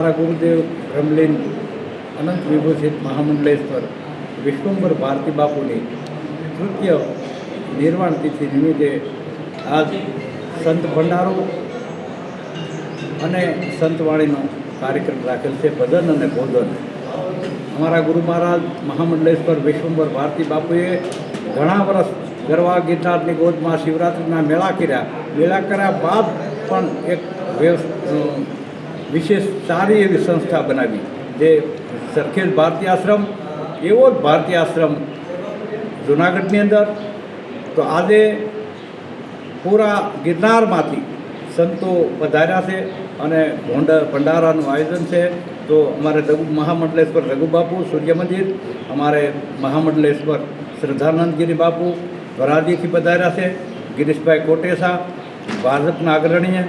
મારા ગુરુદેવ બ્રહ્મલીન અનંત વિભૂષિત મહામંડલેશ્વર વિશ્વંભર ભારતી બાપુની તૃતીય નિર્વાણ તિથિ નિમિત્તે આજ સંત ભંડારો અને સંતવાણીનો કાર્યક્રમ રાખેલ છે ભજન અને ભોજન. અમારા ગુરુ મહારાજ મહામંડલેશ્વર વિશ્વંભર ભારતી બાપુએ ઘણા વર્ષ ગરવા ગિરનારની ગોદમાં શિવરાત્રિના મેળા કર્યા. મેળા કર્યા બાદ પણ એક વ્યવસ અ, વિશેષ સારી એવી સંસ્થા બનાવી, જે સરખેજ ભારતીય આશ્રમ, એવો જ ભારતીય આશ્રમ જુનાગઢની અંદર. તો આજે પૂરા ગિરનારમાંથી સંતો વધાર્યા છે અને ભોંડ ભંડારાનું આયોજન છે. તો અમારે રઘુ મહામંડલેશ્વર રઘુબાપુ સૂર્ય મંદિર અમારે મહામંડલેશ્વર શ્રદ્ધાનંદગીરી બાપુ વરાજીથી પધાર્યા છે, ગિરીશભાઈ કોટેસા ભાજપના અગ્રણીય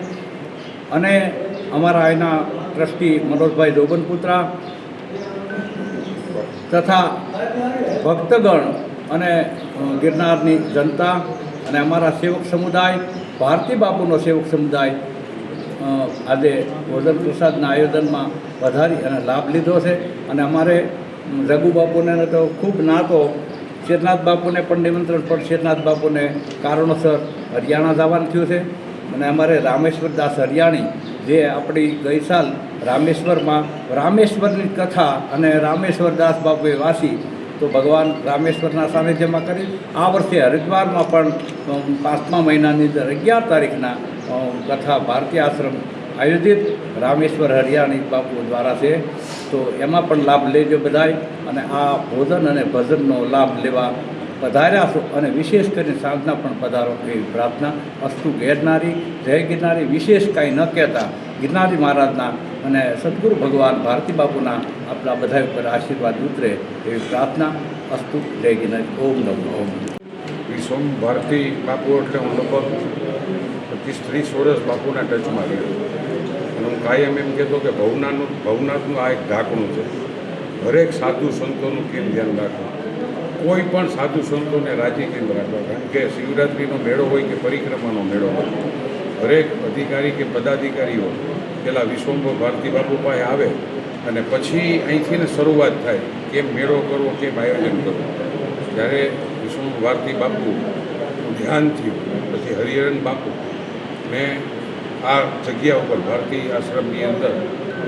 અને અમારા એના ટ્રસ્ટી મનોજભાઈ ડોબનપુત્રા તથા ભક્તગણ અને ગિરનારની જનતા અને અમારા સેવક સમુદાય, ભારતી બાપુનો સેવક સમુદાય આજે ભોજન પ્રસાદના આયોજનમાં વધારી અને લાભ લીધો છે. અને અમારે રઘુ બાપુને તો ખૂબ નાતો, શેરનાથ બાપુને પણ નિમંત્રણ, પણ શેરનાથ બાપુને કારણોસર હરિયાણા જવાનું થયું છે. અને અમારે રામેશ્વર દાસ હરિયાણી જે આપણી ગઈ સાલ રામેશ્વરમાં, રામેશ્વરની કથા અને રામેશ્વર દાસ બાપુએ વાસી તો ભગવાન રામેશ્વરના સાનિધ્યમાં કરી. આ વર્ષે હરિદ્વારમાં પણ પાંચમા મહિનાની અંદર અગિયાર તારીખના કથા ભારતીય આશ્રમ આયોજિત રામેશ્વર હરિયાણી બાપુ દ્વારા છે. તો એમાં પણ લાભ લેજો બધાય અને આ ભોજન અને ભજનનો લાભ લેવા પધાર્યા અને વિશેષ કરીને સાંજના પણ પધારો એવી પ્રાર્થના. અસ્તુ ગેરનારી, જય ગિરનારી, વિશેષ કાંઈ ન કહેતા. ગિરનારી મહારાજના અને સદગુરુ ભગવાન ભારતી બાપુના આપણા બધા ઉપર આશીર્વાદ ઉતરે એવી પ્રાર્થના. અસ્તુ જય ગિરનારી. ઓમ નમો, ઓમ વિશ્વમ ભારતી બાપુ એટલે હું લગભગ પચીસ ત્રીસ વર્ષ બાપુના ટચમાં રહ્યો. અને હું કાયમ એમ કહેતો કે ભવનાથનું ભવનાથનું આ એક ઢાંકણું છે. હરેક સાધુ સંતોનું કેમ ધ્યાન રાખવું? કોઈ પણ સાધુ સંતોને રાજી કેમ રાખવા? કારણ કે શિવરાત્રિનો મેળો હોય કે પરિક્રમાનો મેળો હોય, દરેક અધિકારી કે પદાધિકારીઓ પેલા વિશ્વંભર ભારતી બાપુ પાસે આવે અને પછી અહીંથી ને શરૂઆત થાય કેમ મેળો કરવો, કેમ આયોજન કરવું. જ્યારે વિષ્ણુ ભારતી બાપુ ધ્યાન થયું, પછી હરિહરન બાપુ મેં આ જગ્યા ઉપર, ભારતી આશ્રમની અંદર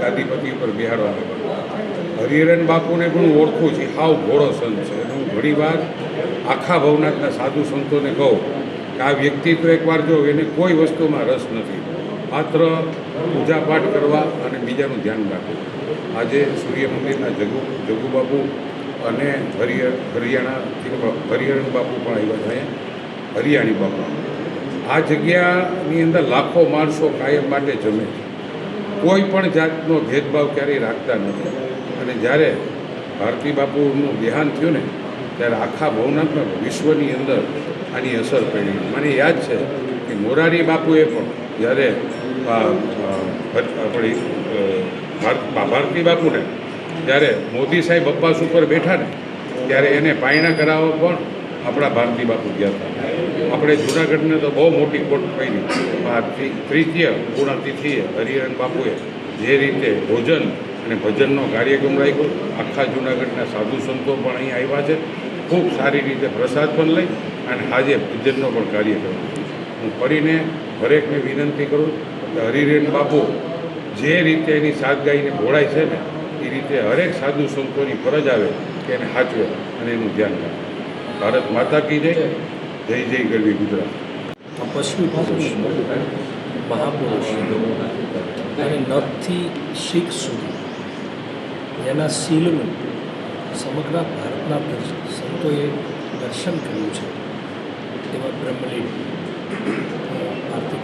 ગાદીપતિ ઉપર બિહાડવા હરિહરન બાપુને પણ ઓળખું છે, હાવ ઘોડો સંત છે. ઘણીવાર આખા ભવનાથના સાધુ સંતોને કહું કે આ વ્યક્તિ તો એકવાર જો એને કોઈ વસ્તુમાં રસ નથી, માત્ર પૂજાપાઠ કરવા અને બીજાનું ધ્યાન રાખવું. આજે સૂર્ય મંદિરના જગુ, જગુબાપુ અને હરિય, હરિયાણા હરિહરણ બાપુ પણ આવ્યા છે, હરિયાણી બાપુ. આ જગ્યાની અંદર લાખો માણસો કાયમ માટે જમે છે. કોઈ પણ જાતનો ભેદભાવ ક્યારેય રાખતા નથી. અને જ્યારે ભારતી બાપુનું દેહાંત થયું ને ત્યારે આખા ભવનાથમાં વિશ્વની અંદર આની અસર પડી. મને યાદ છે કે મોરારી બાપુએ પણ જ્યારે આપણી ભારતી બાપુને જ્યારે મોદી સાહેબ અબ્બાસ ઉપર બેઠા ને, ત્યારે એને પાયણા કરાવવા પણ આપણા ભારતી બાપુ ગયા હતા. આપણે જૂનાગઢને તો બહુ મોટી કોટ પડી. આ તૃતીય પૂર્ણતિથિએ હરિહરન બાપુએ જે રીતે ભોજન અને ભજનનો કાર્યક્રમ રાખ્યો, આખા જૂનાગઢના સાધુ સંતો પણ અહીં આવ્યા છે. ખૂબ સારી રીતે પ્રસાદ પણ લઈ અને આજે ભજનનો પણ કાર્યક્રમ હું ફરીને હરેકને વિનંતી કરું કે હરિરેન બાપુ, જે રીતે એની સાદગાઈને ભોળાય છે ને, એ રીતે હરેક સાધુ સંતોની ફરજ આવે કે એને સાચવે અને એનું ધ્યાન રાખે. ભારત માતા કી જય. જય જય ગરવી ગુજરાત. તપસ્વી પુરુષ મહાપુરુષ. અને નથી શીખ સુધી. એના શીલનું સમગ્ર ભારતના દર્શ- સંતોએ દર્શન કર્યું છે. એવા બ્રહ્મલીન ભારતી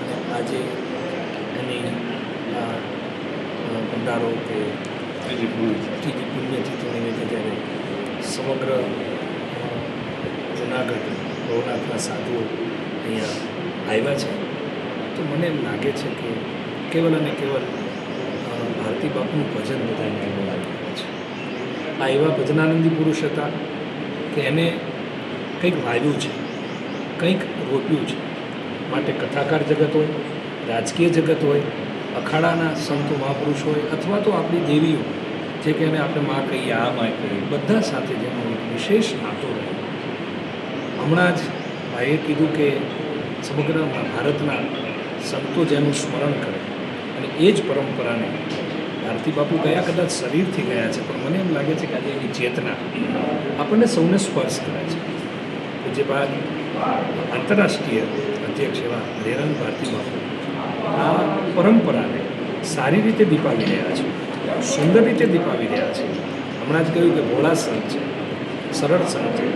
અને આજે એની ભંડારો કે ત્રીજી પુણ્યતિથિ. નિમિત્તે જ્યારે સમગ્ર જુનાગઢ ભવનાથના સાધુઓ અહીંયા આવ્યા છે. તો મને એમ લાગે છે કે કેવલ અને કેવલ ભારતી બાપુનું ભજન બધાને છે આ એવા ભજનાનંદી પુરુષ હતા કે એને કંઈક વાવ્યું છે, કંઈક રોપ્યું છે. માટે કથાકાર જગત હોય, રાજકીય જગત હોય, અખાડાના સંતો મહાપુરુષ હોય, અથવા તો આપણી દેવીઓ, જે કે એને આપણે માં કહીએ, આ માં કહીએ, બધા સાથે જેનો વિશેષ નાતો રહે હમણાં જ ભાઈએ કીધું કે સમગ્ર ભારતના સંતો જેનું સ્મરણ કરે અને એ જ પરંપરાને ભારતી બાપુ ગયા કદાચ શરીરથી ગયા છે, પણ મને એમ લાગે છે કે આજે એની ચેતના આપણને સૌને સ્પર્શ કરે છે. જે બાદ આંતરરાષ્ટ્રીય અધ્યક્ષ એવા હરિરામ ભારતી બાપુ આ પરંપરાને સારી રીતે દીપાવી રહ્યા છે, સુંદર રીતે દીપાવી રહ્યા છે. હમણાં જ કહ્યું કે ભોળા સંત છે, સરળ સંત છે.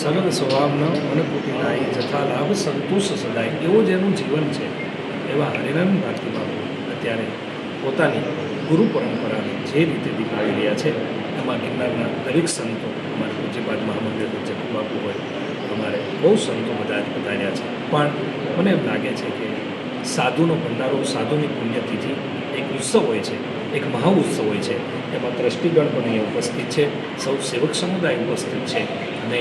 સરળ સ્વભાવનો અનુભૂતિ થાય જથા લાભ સંતોષ સદાય એવું જ એનું જીવન છે, એવા હરિરામ ભારતી બાપુ અત્યારે પોતાની ગુરુ પરંપરાને જે રીતે દીપાવી રહ્યા છે, એમાં ગિરનારના દરેક સંતો અમારે પૂજ્યપાદ મહામંદિર જપુ બાપુ હોય, અમારે બહુ સંતો બધા જ બતાવ્યા છે. પણ મને એમ લાગે છે કે સાધુનો ભંડારો, સાધુની પુણ્યતિથિ એક ઉત્સવ હોય છે, એક મહા ઉત્સવ હોય છે. એમાં દ્રષ્ટિગણ પણ અહીંયા ઉપસ્થિત છે, સૌ સેવક સમુદાય ઉપસ્થિત છે અને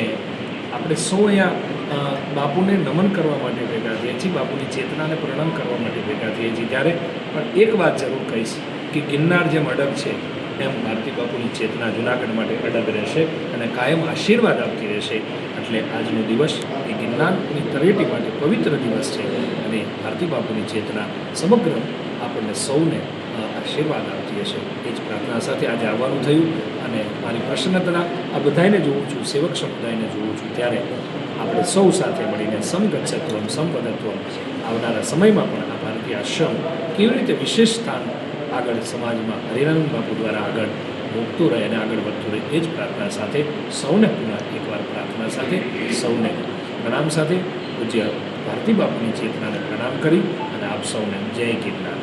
આપણે સૌ અહીંયા બાપુને નમન કરવા માટે ભેગા થઈએ છીએ, બાપુની ચેતનાને પ્રણામ કરવા માટે ભેગા થઈએ છીએ ત્યારે પણ એક વાત જરૂર કહીશ કે ગિરનાર જેમ અડગ છે, એમ ભારતી બાપુની ચેતના જુનાગઢ માટે અડગ રહેશે અને કાયમ આશીર્વાદ આપતી રહેશે. એટલે આજનો દિવસ એ ગિરનારની તળેટી માટે પવિત્ર દિવસ છે અને ભારતી બાપુની ચેતના સમગ્ર આપણને સૌને આશીર્વાદ આપતી હશે. એ જ પ્રાર્થના સાથે આજે આવવાનું થયું. અને મારી પ્રસન્નતા આ બધાને જોઉં છું, સેવક સમુદાયને જોઉં છું, ત્યારે આપણે સૌ સાથે મળીને સમગચ્છત્વમ સંપદત્વમ આવનારા સમયમાં પણ આ ભારતીય આશ્રમ કેવી રીતે વિશેષ સ્થાન આગળ સમાજમાં હરિરામ બાપુ દ્વારા આગળ મૂકતું રહે અને આગળ વધતું રહે, એ જ પ્રાર્થના સાથે સૌને પુનઃ એકવાર પ્રાર્થના સાથે સૌને પ્રણામ સાથે પૂજ્ય ભારતી બાપુની ચેતનાને પ્રણામ કરી અને આપ સૌને જય ગિરનાર.